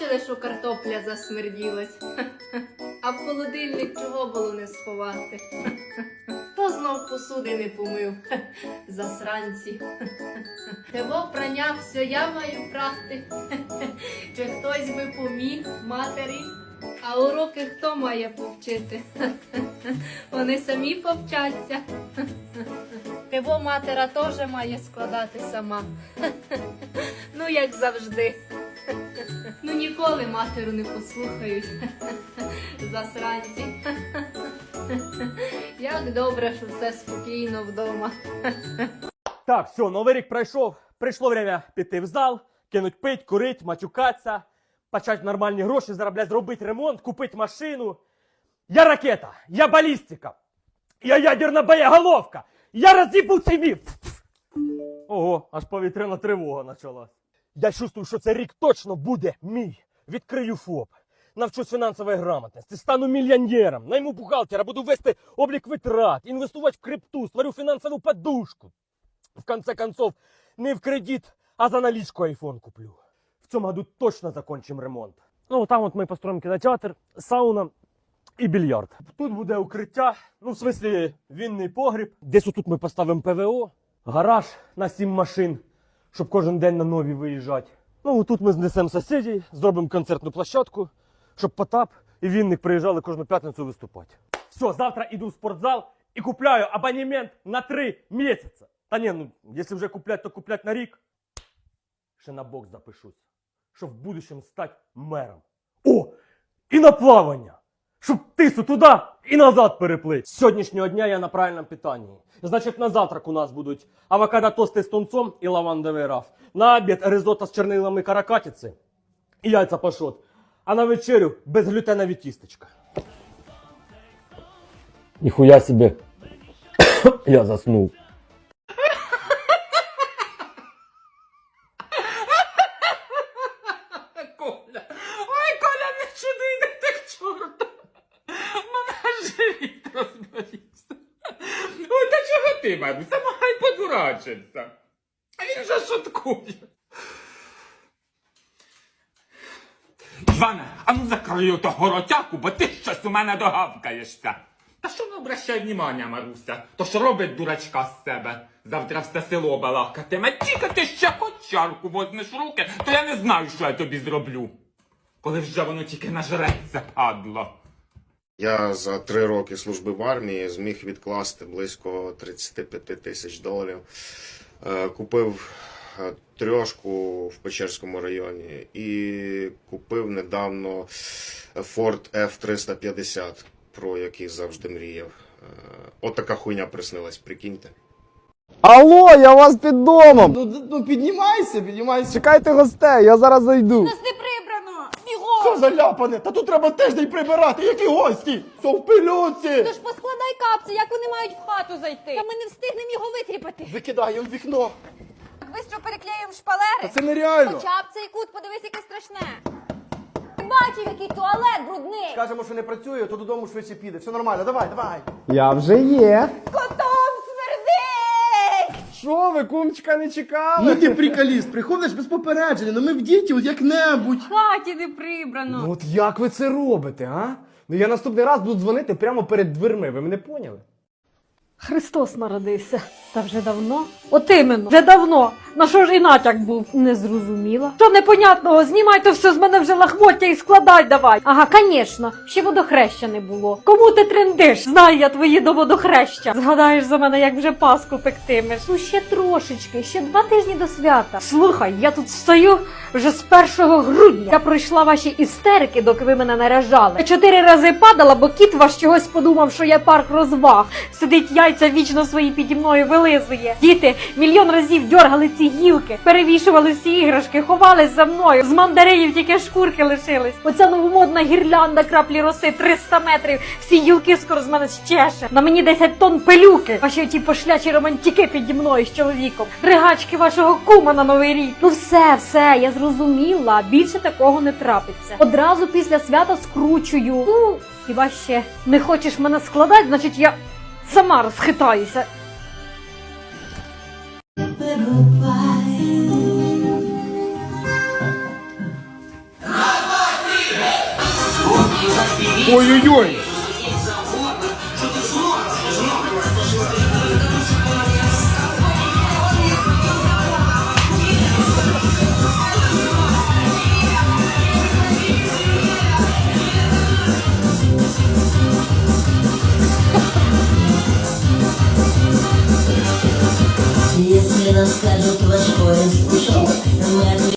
бачили, що картопля засмерділась? А в холодильник чого було не сховати? Хто знов посуди не помив? Засранці. Того прання все я маю прати. Чи хтось би поміг матері? А уроки хто має повчити? Вони самі повчаться. Його матера теж має складати сама. Ну, як завжди. Ну ніколи матеру не послухають. Засранці. Як добре, що все спокійно вдома. Так, все, новий рік пройшов. Прийшло время піти в зал, кинуть пить, курить, матюкатися, почати нормальні гроші заробляти, зробити ремонт, купити машину. Я ракета, я балістика, я ядерна боєголовка, я роз'їбу цей мір. Ого, аж повітряна тривога почалась. Я чувствую, що цей рік точно буде мій. Відкрию ФОП. Навчусь фінансової грамотності, стану мільйонером, найму бухгалтера, буду вести облік витрат, інвестувати в крипту, створю фінансову подушку. В конце концов, не в кредит, а за наличку айфон куплю. В цьому году точно закончим ремонт. Ну, там от ми построїмо кінотеатр, сауна і більярд. Тут буде укриття, ну, в смислі, вінний погріб. Десь тут ми поставимо ПВО, гараж на сім машин, щоб кожен день на нові виїжджати. Ну, тут ми знесемо сусідів, зробимо концертну площадку, щоб Потап і Вінник приїжджали кожну п'ятницю виступати. Все, завтра іду в спортзал і купляю абонемент на три місяці. Та ні, ну, якщо вже куплять, то куплять на рік. Ще на бокс запишусь, щоб в будущем стати мером. О! І на плавання! Щоб тису туди і назад переплить. З сьогоднішнього дня я на правильному питанні. Значить, на завтрак у нас будуть авокадо тости з тунцом і лавандовий раф. На обід ризотто з чернилами каракатиці і яйця пашот. А на вечерю безглютенові тістечка. Ніхуя собі. я заснув. Ти, бабуся, Самагай. А він же шуткує. Іване, а ну закрию того ротяку, бо ти щось у мене догавкаєшся. Та що не обращай внимання, Маруся? То що робить дурачка з себе? Завтра все село балакатиме. Тільки ти ще хоч чарку возьмеш руки, то я не знаю, що я тобі зроблю. Коли вже воно тільки нажреться, падло. Я за три роки служби в армії зміг відкласти близько 35 тисяч доларів. Е, Купив е, трьошку в Печерському районі і купив недавно Ford F350, про який завжди мріяв. Е, От така хуйня приснилась, прикиньте. Алло, я у вас під домом. Ну, ну піднімайся, піднімайся. Чекайте гостей, я зараз зайду. Нас не прибрано! Все Бігом! Заляпане, та тут треба тиждень прибирати. Які гості? Все в пилюці. Тож поскладай капці, як вони мають в хату зайти. Та ми не встигнемо його витріпати. Викидаємо в вікно. Бистро переклеїмо шпалери. Та це нереально. Хоча б цей кут, подивись, яке страшне. Ти бачив, який туалет брудний. Скажемо, що не працює, то додому швидше піде. Все нормально, давай, давай. Я вже є. Що ви, кумчика, не чекали? Ну ти приколіст, приходиш без попередження, ну ми в діті, от як-небудь. В хаті не прибрано. Ну от як ви це робите, а? Ну я наступний раз буду дзвонити прямо перед дверми, ви мене поняли? Христос народився. Та вже давно? От іменно, вже давно. На що ж і натяк був? Не зрозуміла. Що непонятного? Знімай то все з мене вже лахмоття і складай давай. Ага, звісно, ще водохреща не було. Кому ти трендиш? Знаю я твої до водохреща. Згадаєш за мене, як вже паску пектимеш. Ну ще трошечки, ще два тижні до свята. Слухай, я тут стою вже з 1 грудня. Я пройшла ваші істерики, доки ви мене наряжали. Чотири рази падала, бо кіт ваш чогось подумав, що я парк розваг. Сидить яйця вічно свої піді мною вилизує. Діти мільйон разів дьоргали ці гілки, перевішували всі іграшки, ховались за мною. З мандаринів тільки шкурки лишились. Оця новомодна гірлянда краплі роси 300 метрів. Всі гілки скоро з мене щеше. На мені 10 тонн пилюки. Ваші ті пошлячі романтики піді мною з чоловіком. Ригачки вашого кума на новий рік. Ну все, все, я зрозуміла. Більше такого не трапиться. Одразу після свята скручую. Хіба ще не хочеш мене складати, значить я Сама розхитаюся. Ой-ой-ой! Расскажут, ваш поезд ушел.